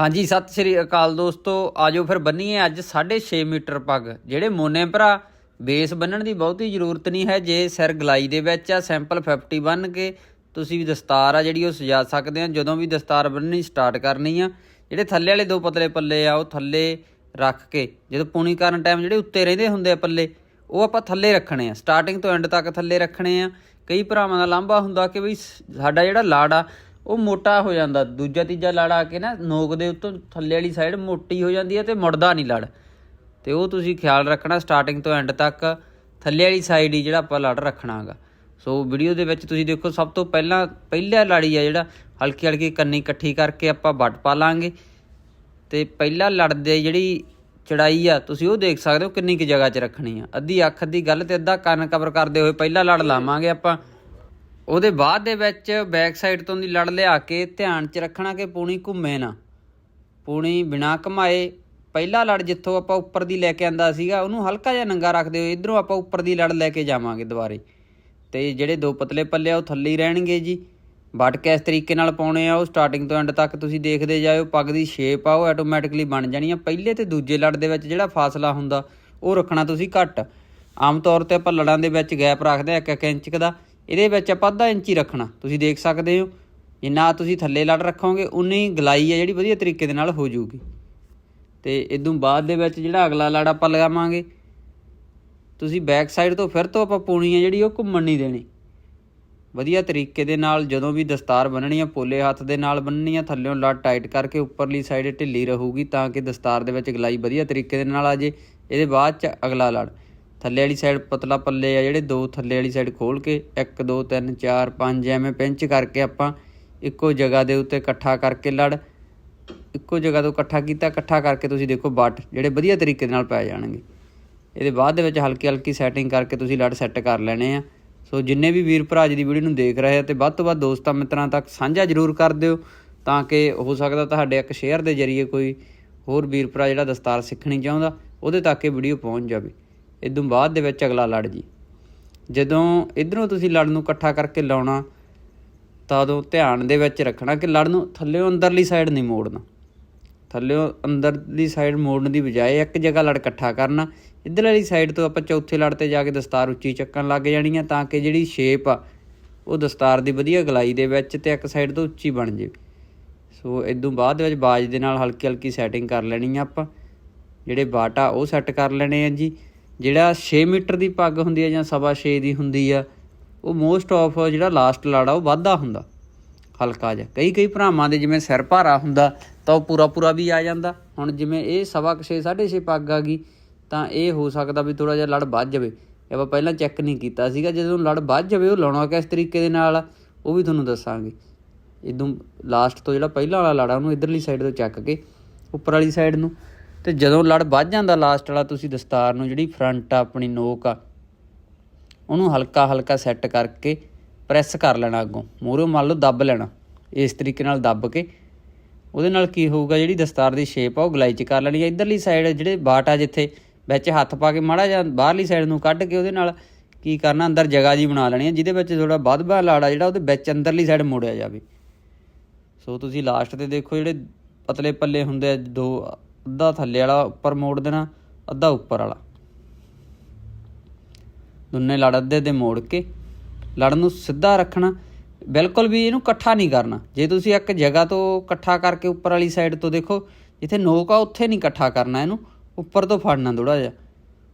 ਹਾਂਜੀ, ਸਤਿ ਸ਼੍ਰੀ ਅਕਾਲ ਦੋਸਤੋ। ਆਜੋ ਫਿਰ ਬੰਨੀਏ ਅੱਜ 6.5 ਮੀਟਰ ਪੱਗ। ਜਿਹੜੇ ਮੋਨੇ ਭਰਾ, ਬੇਸ ਬੰਨਣ ਦੀ ਬਹੁਤੀ ਜ਼ਰੂਰਤ ਨਹੀਂ ਹੈ। ਜੇ ਸਿਰ ਗਲਾਈ ਦੇ ਵਿੱਚ ਆ, ਸੈਂਪਲ 50 ਬੰਨ ਕੇ ਤੁਸੀਂ ਵੀ ਦਸਤਾਰ ਆ ਜਿਹੜੀ ਉਹ ਸਜਾ ਸਕਦੇ ਆ। ਜਦੋਂ ਵੀ ਦਸਤਾਰ ਬੰਨਣੀ ਸਟਾਰਟ ਕਰਨੀ ਆ। ਜਿਹੜੇ ਥੱਲੇ ਵਾਲੇ ਦੋ ਪਤਲੇ ਪੱਲੇ ਆ, ਉਹ ਥੱਲੇ ਰੱਖ ਕੇ, ਜਦੋਂ ਪੂਣੀ ਕਰਨ ਟਾਈਮ ਜਿਹੜੇ ਉੱਤੇ ਰਹਿੰਦੇ ਹੁੰਦੇ ਆ ਪੱਲੇ, ਉਹ ਆਪਾਂ ਥੱਲੇ ਰੱਖਣੇ ਆ। ਸਟਾਰਟਿੰਗ ਤੋਂ ਐਂਡ ਤੱਕ ਥੱਲੇ ਰੱਖਣੇ ਆ। ਕਈ ਭਰਾਵਾਂ ਦਾ ਲਾਂਭਾ ਹੁੰਦਾ ਕਿ ਬਈ ਸ- ਸਾਡਾ ਜਿਹੜਾ ਲਾੜ ਆ ਉਹ ਮੋਟਾ ਹੋ ਜਾਂਦਾ। ਦੂਜਾ ਤੀਜਾ ਲੜ ਆ ਕੇ ਨਾ ਨੋਕ ਦੇ ਉੱਤੋਂ ਥੱਲੇ ਵਾਲੀ ਸਾਈਡ ਮੋਟੀ ਹੋ ਜਾਂਦੀ ਹੈ ਤੇ ਮੁੜਦਾ ਨਹੀਂ ਲੜ। ਤੇ ਉਹ ਤੁਸੀਂ ਖਿਆਲ ਰੱਖਣਾ ਸਟਾਰਟਿੰਗ ਤੋਂ ਐਂਡ ਤੱਕ ਥੱਲੇ ਵਾਲੀ ਸਾਈਡ ਹੀ ਜਿਹੜਾ ਆਪਾਂ ਲੜ ਰੱਖਣਾਗਾ। ਸੋ ਵੀਡੀਓ ਦੇ ਵਿੱਚ ਤੁਸੀਂ ਦੇਖੋ ਸਭ ਤੋਂ ਪਹਿਲਾਂ ਪਹਿਲਾ ਲੜੀ ਆ ਜਿਹੜਾ ਹਲਕੀ ਹਲਕੀ ਕੰਨੀ ਇਕੱਠੀ ਕਰਕੇ ਆਪਾਂ ਵੱਟ ਪਾ ਲਾਂਗੇ। ਤੇ ਪਹਿਲਾ ਲੜਦੇ ਜਿਹੜੀ ਚੜਾਈ ਆ, ਤੁਸੀਂ ਉਹ ਦੇਖ ਸਕਦੇ ਹੋ ਕਿੰਨੀ ਕੁ ਜਗ੍ਹਾ 'ਚ ਰੱਖਣੀ ਆ। ਅੱਧੀ ਅੱਖ ਦੀ ਗੱਲ ਤੇ ਅੱਧਾ ਕੰਨ ਕਵਰ ਕਰਦੇ ਹੋਏ ਪਹਿਲਾ ਲੜ ਲਾਵਾਂਗੇ ਆਪਾਂ। ਉਹਦੇ ਬਾਅਦ ਦੇ ਵਿੱਚ ਬੈਕ ਸਾਈਡ ਤੋਂ ਦੀ ਲੜ ਲਿਆ ਕੇ ਧਿਆਨ 'ਚ ਰੱਖਣਾ ਕਿ ਪੂਣੀ ਘੁੰਮੇ ਨਾ। ਪੂਣੀ ਬਿਨਾ ਘਮਾਏ ਪਹਿਲਾ ਲੜ ਜਿੱਥੋਂ ਆਪਾਂ ਉੱਪਰ ਦੀ ਲੈ ਕੇ ਆਂਦਾ ਸੀਗਾ, ਉਹਨੂੰ ਹਲਕਾ ਜਿਹਾ ਨੰਗਾ ਰੱਖਦੇ ਹੋਏ ਇਧਰੋਂ ਆਪਾਂ ਉੱਪਰ ਦੀ ਲੜ ਲੈ ਕੇ ਜਾਵਾਂਗੇ ਦੁਬਾਰੇ। ਤੇ ਜਿਹੜੇ ਦੋ ਪਤਲੇ ਪੱਲੇ ਆ, ਉਹ ਥੱਲੇ ਹੀ ਰਹਿਣਗੇ ਜੀ। ਵੱਟ ਕਿਸ ਤਰੀਕੇ ਨਾਲ ਪਾਉਣੇ ਆ, ਉਹ ਸਟਾਰਟਿੰਗ ਤੋਂ ਐਂਡ ਤੱਕ ਤੁਸੀਂ ਦੇਖਦੇ ਜਾਇਓ, ਪੱਗ ਦੀ ਸ਼ੇਪ ਆ, ਉਹ ਆਟੋਮੈਟਿਕਲੀ ਬਣ ਜਾਣੀ ਆ। ਪਹਿਲੇ ਤੇ ਦੂਜੇ ਲੜ ਦੇ ਵਿੱਚ ਜਿਹੜਾ ਫਾਸਲਾ ਹੁੰਦਾ, ਉਹ ਰੱਖਣਾ ਤੁਸੀਂ ਘੱਟ। ਆਮ ਤੌਰ ਤੇ ਆਪਾਂ ਲੜਾਂ ਦੇ ਵਿੱਚ ਗੈਪ ਰੱਖਦੇ ਆ 1-1 ਇੰਚ ਦਾ। ਇਹਦੇ ਵਿੱਚ ਆਪਾਂ ਅੱਧਾ ਇੰਚ ਹੀ ਰੱਖਣਾ। ਤੁਸੀਂ ਦੇਖ ਸਕਦੇ ਹੋ। ਜਿੰਨਾ ਤੁਸੀਂ ਥੱਲੇ ਲੜ ਰੱਖੋਗੇ, ਉਨੀ ਗਲਾਈ ਆ ਜਿਹੜੀ ਵਧੀਆ ਤਰੀਕੇ ਦੇ ਨਾਲ ਹੋ ਜਾਊਗੀ। ਤੇ ਇਦੋਂ ਬਾਅਦ ਦੇ ਵਿੱਚ ਜਿਹੜਾ ਅਗਲਾ ਲੜ ਆਪਾਂ ਲਗਾਵਾਂਗੇ, ਤੁਸੀਂ ਬੈਕ ਸਾਈਡ ਤੋਂ ਫਿਰ ਤੋਂ ਆਪਾਂ ਪੂਣੀ ਆ ਜਿਹੜੀ ਉਹ ਘੁੰਮਣ ਨਹੀਂ ਦੇਣੀ। ਵਧੀਆ ਤਰੀਕੇ ਦੇ ਨਾਲ ਜਦੋਂ ਵੀ ਦਸਤਾਰ ਬੰਨਣੀ ਆ, ਪੋਲੇ ਹੱਥ ਦੇ ਨਾਲ ਬੰਨਣੀ ਆ, ਥੱਲੇੋਂ ਲੜ ਟਾਈਟ ਕਰਕੇ ਉੱਪਰਲੀ ਸਾਈਡ ਢਿੱਲੀ ਰਹੂਗੀ ਤਾਂ ਕਿ ਦਸਤਾਰ ਦੇ ਵਿੱਚ ਗਲਾਈ ਵਧੀਆ ਤਰੀਕੇ ਦੇ ਨਾਲ ਆ ਜੇ। ਇਹਦੇ ਬਾਅਦ ਚ ਅਗਲਾ ਲੜ। ਥੱਲੇ ਵਾਲੀ ਸਾਈਡ ਪਤਲਾ ਪੱਲੇ ਆ ਜਿਹੜੇ ਦੋ ਥੱਲੇ ਵਾਲੀ ਸਾਈਡ ਖੋਲ ਕੇ 1 2 3 4 5 ਐਵੇਂ ਪਿੰਚ ਕਰਕੇ ਆਪਾਂ ਇੱਕੋ ਜਗ੍ਹਾ ਦੇ ਉੱਤੇ ਇਕੱਠਾ ਕਰਕੇ ਲੜ। ਇੱਕੋ ਜਗ੍ਹਾ ਤੋਂ ਇਕੱਠਾ ਕੀਤਾ, ਇਕੱਠਾ ਕਰਕੇ ਤੁਸੀਂ ਦੇਖੋ ਬੱਟ ਜਿਹੜੇ ਵਧੀਆ ਤਰੀਕੇ ਨਾਲ ਪੈ ਜਾਣਗੇ। ਇਹਦੇ ਬਾਅਦ ਦੇ ਵਿੱਚ ਹਲਕੀ ਹਲਕੀ ਸੈਟਿੰਗ ਕਰਕੇ ਤੁਸੀਂ ਲੜ ਸੈੱਟ ਕਰ ਲੈਣੇ ਆ। ਸੋ ਜਿੰਨੇ ਵੀ ਵੀਰ ਭਰਾ ਅੱਜ ਦੀ ਵੀਡੀਓ ਨੂੰ ਦੇਖ ਰਹੇ ਆ ਤੇ ਵੱਧ ਤੋਂ ਵੱਧ ਦੋਸਤਾਂ ਮਿੱਤਰਾਂ ਤੱਕ ਸਾਂਝਾ ਜ਼ਰੂਰ ਕਰ ਦਿਓ ਤਾਂ ਕਿ ਹੋ ਸਕਦਾ ਤੁਹਾਡੇ ਇੱਕ ਸ਼ੇਅਰ ਦੇ ਜ਼ਰੀਏ ਕੋਈ ਹੋਰ ਵੀਰ ਭਰਾ ਜਿਹੜਾ ਦਸਤਾਰ ਸਿੱਖਣੀ ਚਾਹੁੰਦਾ, ਉਹਦੇ ਤੱਕ ਇਹ ਵੀਡੀਓ ਪਹੁੰਚ ਜਾਵੇ। ਇਦੋਂ ਬਾਅਦ ਦੇ ਵਿੱਚ ਅਗਲਾ ਲੜ ਜੀ। ਜਦੋਂ ਇਧਰੋਂ ਤੁਸੀਂ ਲੜ ਨੂੰ ਇਕੱਠਾ ਕਰਕੇ ਲਾਉਣਾ, ਤਾਂ ਉਦੋਂ ਧਿਆਨ ਦੇ ਵਿੱਚ ਰੱਖਣਾ ਕਿ ਲੜ ਨੂੰ ਥੱਲੇੋਂ ਅੰਦਰਲੀ ਸਾਈਡ ਨਹੀਂ ਮੋੜਨਾ। ਥੱਲੇੋਂ ਅੰਦਰਲੀ ਸਾਈਡ ਮੋੜਨ ਦੀ ਬਜਾਏ ਇੱਕ ਜਗ੍ਹਾ ਲੜ ਇਕੱਠਾ ਕਰਨਾ। ਇੱਧਰ ਵਾਲੀ ਸਾਈਡ ਤੋਂ ਆਪਾਂ ਚੌਥੇ ਲੜ ਤੇ ਜਾ ਕੇ ਦਸਤਾਰ ਉੱਚੀ ਚੱਕਣ ਲੱਗ ਜਾਣੀ ਆ, ਤਾਂ ਕਿ ਜਿਹੜੀ ਸ਼ੇਪ ਆ, ਉਹ ਦਸਤਾਰ ਦੀ ਵਧੀਆ ਗਲਾਈ ਦੇ ਵਿੱਚ ਤੇ ਇੱਕ ਸਾਈਡ ਤੋਂ ਉੱਚੀ ਬਣ ਜੇ ਸੋ ਇਦੋਂ ਬਾਅਦ ਦੇ ਵਿੱਚ ਬਾਜ ਦੇ ਨਾਲ ਹਲਕੀ ਹਲਕੀ ਸੈਟਿੰਗ ਕਰ ਲੈਣੀ ਆ ਆਪਾਂ। ਜਿਹੜੇ ਬਾਟ ਆ ਉਹ ਸੈੱਟ ਕਰ ਲੈਣੇ ਆ ਜੀ। ਜਿਹੜਾ 6 ਮੀਟਰ ਦੀ ਪੱਗ ਹੁੰਦੀ ਆ ਜਾਂ ਸਵਾ 6 ਦੀ ਹੁੰਦੀ ਆ, ਉਹ ਮੋਸਟ ਆਫ ਜਿਹੜਾ ਲਾਸਟ ਲਾੜਾ ਉਹ ਵਾਧਾ ਹੁੰਦਾ। ਹਲਕਾ ਜਿਹਾ। ਕਈ ਕਈ ਭਰਾਵਾਂ ਦੇ ਜਿਵੇਂ ਸਿਰ ਭਾਰਾ ਹੁੰਦਾ, ਤਾਂ ਉਹ ਪੂਰਾ ਪੂਰਾ ਵੀ ਆ ਜਾਂਦਾ। ਹੁਣ ਜਿਵੇਂ ਇਹ ਸਵਾ 6 6.5 ਪੱਗ ਆ ਗਈ, ਤਾਂ ਇਹ ਹੋ ਸਕਦਾ ਵੀ ਥੋੜਾ ਜਿਹਾ ਲੜ ਵੱਧ ਜਾਵੇ। ਆਪਾਂ ਪਹਿਲਾਂ ਚੈੱਕ ਨਹੀਂ ਕੀਤਾ ਸੀਗਾ, ਜਦੋਂ ਲੜ ਵੱਧ ਜਾਵੇ, ਉਹ ਲਾਉਣਾ ਕਿਸ ਤਰੀਕੇ ਦੇ ਨਾਲ, ਉਹ ਵੀ ਤੁਹਾਨੂੰ ਦੱਸਾਂਗੇ। ਇਦੋਂ ਲਾਸਟ ਤੋਂ ਜਿਹੜਾ ਪਹਿਲਾ ਵਾਲਾ ਲੜਾ, ਉਹਨੂੰ ਇਧਰਲੀ ਸਾਈਡ ਤੋਂ ਚੱਕ ਕੇ, ਉੱਪਰ ਵਾਲੀ ਸਾਈਡ ਨੂੰ। ਤੇ ਜਦੋਂ ਲੜ ਵੱਧ ਜਾਂਦਾ ਲਾਸਟ ਵਾਲਾ, ਤੁਸੀਂ ਦਸਤਾਰ ਨੂੰ ਜਿਹੜੀ ਫਰੰਟ ਆ, ਆਪਣੀ ਨੋਕ ਆ, ਉਹਨੂੰ ਹਲਕਾ ਹਲਕਾ ਸੈੱਟ ਕਰਕੇ ਪ੍ਰੈਸ ਕਰ ਲੈਣਾ ਅੱਗੋਂ। ਮੂਹਰੋਂ ਮੰਨ ਲਓ ਦੱਬ ਲੈਣਾ, ਇਸ ਤਰੀਕੇ ਨਾਲ ਦੱਬ ਕੇ। ਉਹਦੇ ਨਾਲ ਕੀ ਹੋਊਗਾ, ਜਿਹੜੀ ਦਸਤਾਰ ਦੀ ਸ਼ੇਪ ਆ, ਉਹ ਗਲਾਈ ਚ ਕਰ ਲੈਣੀ ਆ। ਇਧਰਲੀ ਸਾਈਡ ਜਿਹੜੇ ਬਾਟ ਆ ਜਿੱਥੇ, ਵਿੱਚ ਹੱਥ ਪਾ ਕੇ ਮਾੜਾ ਜਿਹਾ ਬਾਹਰਲੀ ਸਾਈਡ ਨੂੰ ਕੱਢ ਕੇ ਉਹਦੇ ਨਾਲ ਕੀ ਕਰਨਾ, ਅੰਦਰ ਜਗ੍ਹਾ ਜੀ ਬਣਾ ਲੈਣੀ ਆ, ਜਿਹਦੇ ਵਿੱਚ ਥੋੜਾ ਵੱਧ ਬਾਹ ਲਾੜਾ ਜਿਹੜਾ, ਉਹਦੇ ਵਿੱਚ ਅੰਦਰਲੀ ਸਾਈਡ ਮੋੜਿਆ ਜਾਵੇ। ਸੋ ਤੁਸੀਂ ਲਾਸਟ ਤੇ ਦੇਖੋ ਜਿਹੜੇ ਪਤਲੇ ਪੱਲੇ ਹੁੰਦੇ ਆ, ਦੋ ਅੱਧਾ ਥੱਲੇ ਵਾਲਾ ਉੱਪਰ ਮੋੜ ਦੇਣਾ ਅੱਧਾ ਉੱਪਰ ਵਾਲਾ। ਦੋਨੇ ਲੜ ਅੱਧੇ ਦੇ ਮੋੜ ਕੇ ਲੜ ਨੂੰ ਸਿੱਧਾ ਰੱਖਣਾ। ਬਿਲਕੁਲ ਵੀ ਇਹਨੂੰ ਇਕੱਠਾ ਨਹੀਂ ਕਰਨਾ। ਜੇ ਤੁਸੀਂ ਇੱਕ ਜਗ੍ਹਾ ਤੋਂ ਇਕੱਠਾ ਕਰਕੇ ਉੱਪਰ ਵਾਲੀ ਸਾਈਡ ਤੋਂ ਦੇਖੋ ਜਿੱਥੇ ਨੋਕ ਆ ਉੱਥੇ ਨਹੀਂ ਇਕੱਠਾ ਕਰਨਾ ਇਹਨੂੰ। ਉੱਪਰ ਤੋਂ ਫੜਨਾ ਥੋੜਾ ਜਿਹਾ।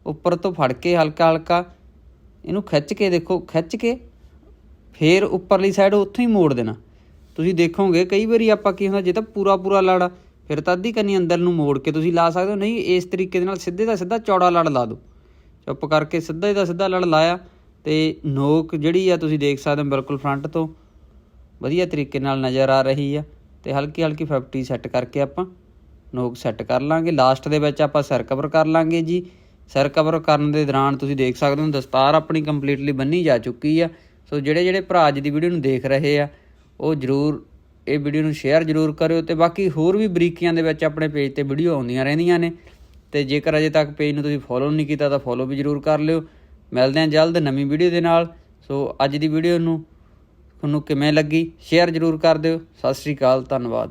ਉੱਪਰ ਤੋਂ ਫੜ ਕੇ ਹਲਕਾ ਹਲਕਾ ਇਹਨੂੰ ਖਿੱਚ ਕੇ ਦੇਖੋ ਖਿੱਚ ਕੇ ਫੇਰ ਉੱਪਰਲੀ ਸਾਈਡ ਉੱਥੋਂ ਹੀ ਮੋੜ ਦੇਣਾ। ਤੁਸੀਂ ਦੇਖੋਗੇ ਕਈ ਵਾਰੀ ਆਪਾਂ ਕੀ ਹੁੰਦਾ ਜੇ ਤਾਂ ਪੂਰਾ ਪੂਰਾ ਲੜ ਆ, ਫਿਰ ਤਾਂ ਅੱਧੀ ਕੰਨੀ ਅੰਦਰ ਨੂੰ ਮੋੜ ਕੇ ਤੁਸੀਂ ਲਾ ਸਕਦੇ ਹੋ। ਨਹੀਂ, ਇਸ ਤਰੀਕੇ ਦੇ ਨਾਲ ਸਿੱਧੇ ਦਾ ਸਿੱਧਾ ਚੌੜਾ ਲੜ ਲਾ ਦਿਓ। ਚੁੱਪ ਕਰਕੇ ਸਿੱਧਾ ਹੀ ਦਾ ਸਿੱਧਾ ਲੜ ਲਾਇਆ ਤੇ ਨੋਕ ਜਿਹੜੀ ਆ ਤੁਸੀਂ ਦੇਖ ਸਕਦੇ ਹੋ ਬਿਲਕੁਲ ਫਰੰਟ ਤੋਂ ਵਧੀਆ ਤਰੀਕੇ ਨਾਲ ਨਜ਼ਰ ਆ ਰਹੀ ਆ ਤੇ ਹਲਕੀ ਹਲਕੀ 50 ਸੈੱਟ ਕਰਕੇ ਆਪਾਂ ਨੋਕ ਸੈੱਟ ਕਰ ਲਾਂਗੇ। ਲਾਸਟ ਦੇ ਵਿੱਚ ਆਪਾਂ ਸਿਰ ਕਵਰ ਕਰ ਲਾਂਗੇ ਜੀ। ਸਿਰ ਕਵਰ ਕਰਨ ਦੇ ਦੌਰਾਨ ਤੁਸੀਂ ਦੇਖ ਸਕਦੇ ਹੋ ਦਸਤਾਰ ਆਪਣੀ ਕੰਪਲੀਟਲੀ ਬੰਨੀ ਜਾ ਚੁੱਕੀ ਆ। ਸੋ ਜਿਹੜੇ ਜਿਹੜੇ ਭਰਾ ਅੱਜ ਦੀ ਵੀਡੀਓ ਨੂੰ ਦੇਖ ਰਹੇ ਆ, ਉਹ ਜਰੂਰ ਇਹ ਵੀਡੀਓ ਨੂੰ ਸ਼ੇਅਰ ਜਰੂਰ ਕਰਿਓ ਤੇ ਬਾਕੀ ਹੋਰ ਵੀ ਬਰੀਕੀਆਂ ਦੇ ਵਿੱਚ ਆਪਣੇ ਪੇਜ ਤੇ ਵੀਡੀਓ ਆਉਂਦੀਆਂ ਰਹਿੰਦੀਆਂ ਨੇ। ਤੇ ਜੇਕਰ ਅਜੇ ਤੱਕ ਪੇਜ ਨੂੰ ਤੁਸੀਂ ਫੋਲੋ ਨਹੀਂ ਕੀਤਾ ਤਾਂ ਫੋਲੋ ਵੀ ਜਰੂਰ ਕਰ ਲਿਓ। ਮਿਲਦੇ ਹਾਂ ਜਲਦ ਨਵੀਂ ਵੀਡੀਓ ਦੇ ਨਾਲ। ਸੋ ਅੱਜ ਦੀ ਵੀਡੀਓ ਨੂੰ ਤੁਹਾਨੂੰ ਕਿਵੇਂ ਲੱਗੀ? ਸ਼ੇਅਰ ਜਰੂਰ ਕਰ ਦਿਓ। ਸਤਿ ਸ੍ਰੀ ਅਕਾਲ, ਧੰਨਵਾਦ।